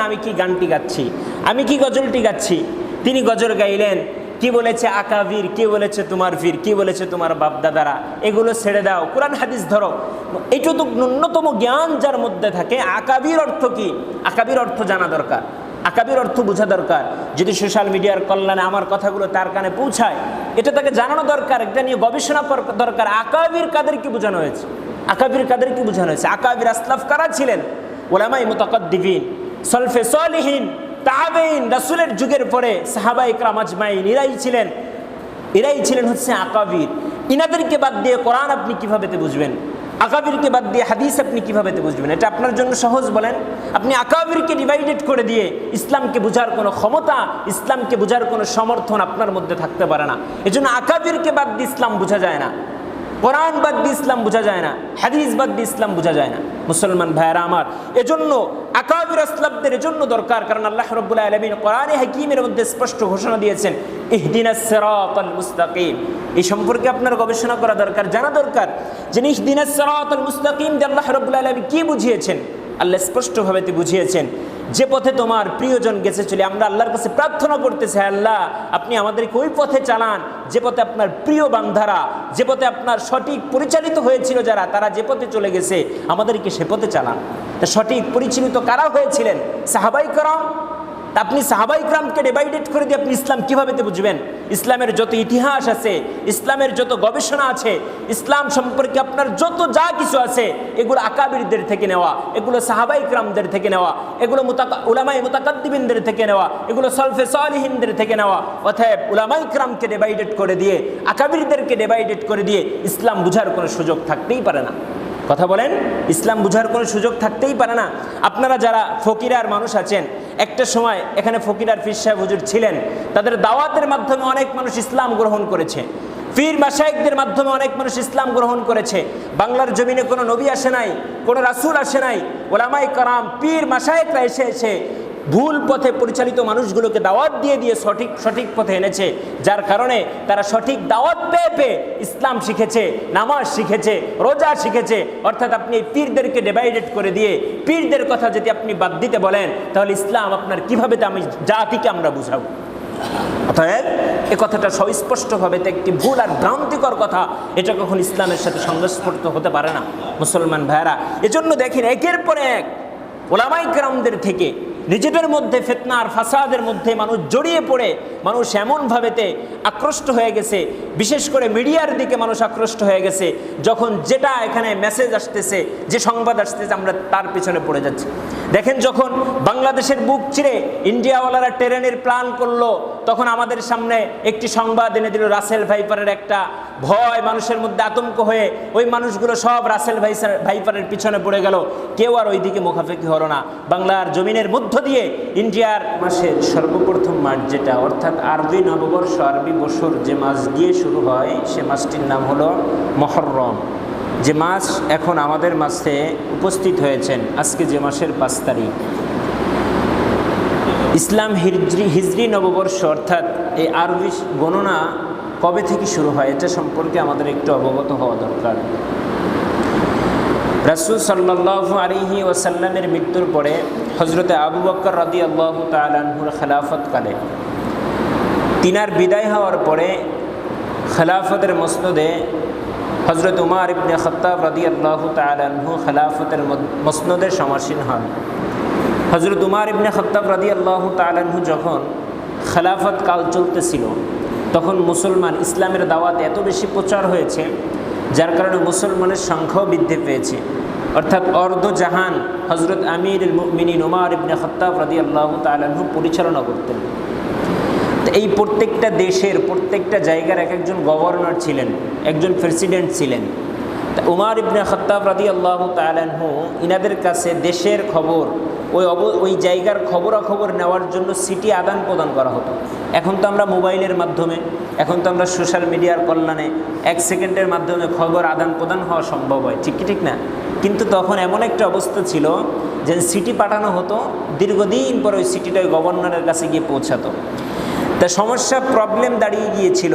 না আমি কি গানটি গাচ্ছি? আমি কি গজলটি গাচ্ছি? তিনি গজল গাইলেন, কি বলেছে আকাবীর কি বলেছে তোমার বীর? কি বলেছে তোমার বাপ দাদারা এগুলো ছেড়ে দাও। কোরআন হাদিস ধরো এইটুকু ন্যূনতম জ্ঞান যার মধ্যে থাকে। আকাবির অর্থ কি? আকাবির অর্থ জানা দরকার। আকাবির অর্থ বোঝা দরকার। যদি সোশ্যাল মিডিয়ার কল্যাণে আমার কথাগুলো তার কানে পৌঁছায়, এটা তাকে জানানো দরকার। এটা নিয়ে গবেষণা দরকার। আকাবির কাদেরকে বোঝানো হয়েছে? আকাবির কাদেরকে বোঝানো হয়েছে? আকাবির আসলাফ কারা ছিলেন? ওলামাই মুতাকদ্দিবিন। সলফে সলিহীন, তাবেইন, রাসূলের যুগের পরে সাহাবা ইকরাম আজমাইন, এরাই ছিলেন এরাই ছিলেন হচ্ছে আকাবির। ইনাদেরকে বাদ দিয়ে কোরআন আপনি কীভাবে বুঝবেন? আকাবিরকে বাদ দিয়ে হাদিস আপনি কীভাবে বুঝবেন? এটা আপনার জন্য সহজ বলেন। আপনি আকাবিরকে ডিভাইডেড করে দিয়ে ইসলামকে বোঝার কোনো ক্ষমতা, ইসলামকে বোঝার কোনো সমর্থন আপনার মধ্যে থাকতে পারে না। এজন্য আকাবিরকে বাদ দিয়ে ইসলাম বোঝা যায় না। কোরআন বাদ দিয়ে ইসলাম বোঝা যায় না, হাদিস বাদ দিয়ে ইসলাম বোঝা যায় না। মুসলমান ভাইয়েরা আমার, এজন্য আকাবির আসলাবদের এজন্য দরকার, কারণ আল্লাহ রব্বুল্লাহ আলমিন কোরআনে হাকিমের মধ্যে স্পষ্ট ঘোষণা দিয়েছেন, ইহদিনা সিরাতাল মুস্তাকিম। এই সম্পর্কে আপনার গবেষণা করা দরকার, জানা দরকার যে ইহদিনা সিরাতাল মুস্তাকিম দিয়ে আল্লাহ রব্বুল্লাহ আলমী কি বুঝিয়েছেন? আল্লাহ স্পষ্টভাবে বুঝিয়েছেন যে পথে তোমার প্রিয়জন গেছে চলে, আমরা আল্লাহর কাছে প্রার্থনা করতেছি, "হে আল্লাহ, আপনি আমাদেরকে ওই পথে চালান। যে পথে আপনার প্রিয় বান্ধারা, যে পথে আপনার সঠিক পরিচালিত হয়েছিল যারা, তারা যে পথে চলে গেছে, আমাদেরকে সে পথে চালান। সঠিক পরিচালিত কারা হয়েছিলেন? সাহাবাই করম তা আপনি সাহাবাই ক্রামকে ডিভাইডেড করে দিয়ে আপনি ইসলাম কীভাবে তো বুঝবেন? ইসলামের যত ইতিহাস আছে, ইসলামের যত গবেষণা আছে, ইসলাম সম্পর্কে আপনার যত যা কিছু আছে, এগুলো আকাবিরদের থেকে নেওয়া, এগুলো সাহাবাই ক্রামদের থেকে নেওয়া, এগুলো উলামাই মুতাকাদ্দিবিনদের থেকে নেওয়া, এগুলো সলফে সালিহিনদের থেকে নেওয়া, অতএব উলামাই ক্রামকে ডিভাইডেড করে দিয়ে, আকাবিরদেরকে ডিভাইডেড করে দিয়ে ইসলাম বুঝার কোনো সুযোগ থাকতেই পারে না। কথা বলেন, ইসলাম বুঝার কোনো সুযোগ থাকতেই পারে না। আপনারা যারা ফকিরার মানুষ আছেন, একটা সময় এখানে ফকিরার ফির সাহেব হুজুর ছিলেন, তাদের দাওয়াতের মাধ্যমে অনেক মানুষ ইসলাম গ্রহণ করেছে। পীর মাসায়কদের মাধ্যমে অনেক মানুষ ইসলাম গ্রহণ করেছে। বাংলার জমিনে কোনো নবী আসে নাই, কোনো রাসুল আসে নাই ওলামাই কারাম, পীর মাসায়করা এসে এসে ভুল পথে পরিচালিত মানুষগুলোকে দাওয়াত দিয়ে দিয়ে সঠিক সঠিক পথে এনেছে, যার কারণে তারা সঠিক দাওয়াত পেয়ে পেয়ে ইসলাম শিখেছে, নামাজ শিখেছে, রোজা শিখেছে। অর্থাৎ আপনি এই পীরদেরকে ডিভাইডেড করে দিয়ে পীরদের কথা যদি আপনি বাদ দিতে বলেন, তাহলে ইসলাম আপনার কীভাবে আমি জাতিকে আমরা বুঝাবো? অতএব এ কথাটা সুস্পষ্টভাবে তো একটি ভুল আর ভ্রান্তিকর কথা, এটা কখন ইসলামের সাথে সংস্পর্শ হতে পারে না, মুসলমান ভাইরা এজন্য দেখেন, একের পর এক ওলামাই গ্রামদের থেকে নিজেদের মধ্যে ফেতনার ফাসাদের মধ্যে মানুষ জড়িয়ে পড়ে, মানুষ এমনভাবেতে আকৃষ্ট হয়ে গেছে, বিশেষ করে মিডিয়ার দিকে মানুষ আকৃষ্ট হয়ে গেছে, যখন যেটা এখানে মেসেজ আসতেছে, যে সংবাদ আসতেছে, আমরা তার পিছনে পড়ে যাচ্ছি। দেখেন যখন বাংলাদেশের বুক চিরে ইন্ডিয়াওয়ালারা ট্রেনের প্ল্যান করল, তখন আমাদের সামনে একটি সংবাদ এনে দিল, রাসেল ভাইপারের একটা ভয় মানুষের মধ্যে আতঙ্ক হয়ে ওই মানুষগুলো সব রাসেল ভাইসার ভাইপারের পিছনে পড়ে গেল। কেউ আর ওইদিকে মুখাফেকি হলো না। বাংলার জমিনের মধ্য দিয়ে ইন্ডিয়ার মাসের সর্বপ্রথম মাস যেটা, অর্থাৎ আরবি নববর্ষ, আরবি বছর যে মাস দিয়ে শুরু হয়, সে মাসটির নাম হলো মহরম। যে মাস এখন আমাদের মাসে উপস্থিত হয়েছেন, আজকে যে মাসের পাঁচ তারিখ। ইসলাম হিজরি হিজরি নববর্ষ, অর্থাৎ এই আরবি গণনা কবে থেকে শুরু হয় এটা সম্পর্কে আমাদের একটু অবগত হওয়া দরকার। রাসুল সাল্লাহ আলিহি ওয়াসাল্লামের মৃত্যুর পরে হজরতে আবু বক্কর রাদি আল্লাহ তালাহুর খেলাফতকালে তিনার বিদায় হওয়ার পরে খেলাফতের মসনদে হজরত উমার ইবনে খত্তাব রাদি আল্লাহ তালাহু খেলাফতের মসনদে সমাসীন হন। হজরত উমার ইবনে খত্তাব রাদি আল্লাহ তালাহু যখন খেলাফত কাল চলতেছিল তখন মুসলমান ইসলামের দাওয়াত এত বেশি প্রচার হয়েছে, যার কারণে মুসলমানের সংখ্যাও বৃদ্ধি পেয়েছে। অর্থাৎ অর্ধ জাহান হজরত আমির মিনিন উমার ইবনে খত্তাব রাদি আল্লাহ তালাহু পরিচালনা করতেন। এই প্রত্যেকটা দেশের, প্রত্যেকটা জায়গার এক একজন গভর্নর ছিলেন, একজন প্রেসিডেন্ট ছিলেন। উমার ইবনে খত্তাব রাদি আল্লাহ তালাহু ইনাদের কাছে দেশের খবর ওই অব, ওই জায়গার খবরাখবর নেওয়ার জন্য সিটি আদান প্রদান করা হতো। এখন তো আমরা মোবাইলের মাধ্যমে, এখন তো আমরা সোশ্যাল মিডিয়ার কল্যাণে এক সেকেন্ডের মাধ্যমে খবর আদান প্রদান হওয়া সম্ভব হয়, ঠিক ঠিক না? কিন্তু তখন এমন একটা অবস্থা ছিল যে সিটি পাঠানো হতো, দীর্ঘদিন পর ওই সিটিটা গভর্নরের কাছে গিয়ে পৌঁছাতো। তা সমস্যা প্রবলেম দাঁড়িয়ে গিয়েছিল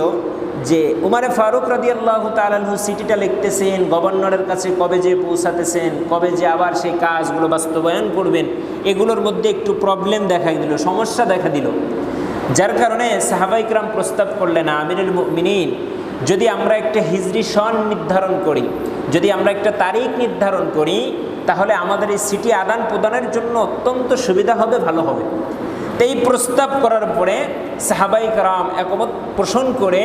যে উমারে ফারুক রাদি আল্লাহ তালু সিটিটা লিখতেছেন, গভর্নরের কাছে কবে যে পৌঁছাতেছেন, কবে যে আবার সেই কাজগুলো বাস্তবায়ন করবেন, এগুলোর মধ্যে একটু প্রবলেম দেখা দিল, সমস্যা দেখা দিল। যার কারণে সাহাবাইকরাম প্রস্তাব করলেন, আমিরুল মিনীন যদি আমরা একটা হিজরি সন নির্ধারণ করি, যদি আমরা একটা তারিখ নির্ধারণ করি, তাহলে আমাদের এই সিটি আদান প্রদানের জন্য অত্যন্ত সুবিধা হবে, ভালো হবে। এই প্রস্তাব করার পরে সাহাবাই কারাম একমত পোষণ করে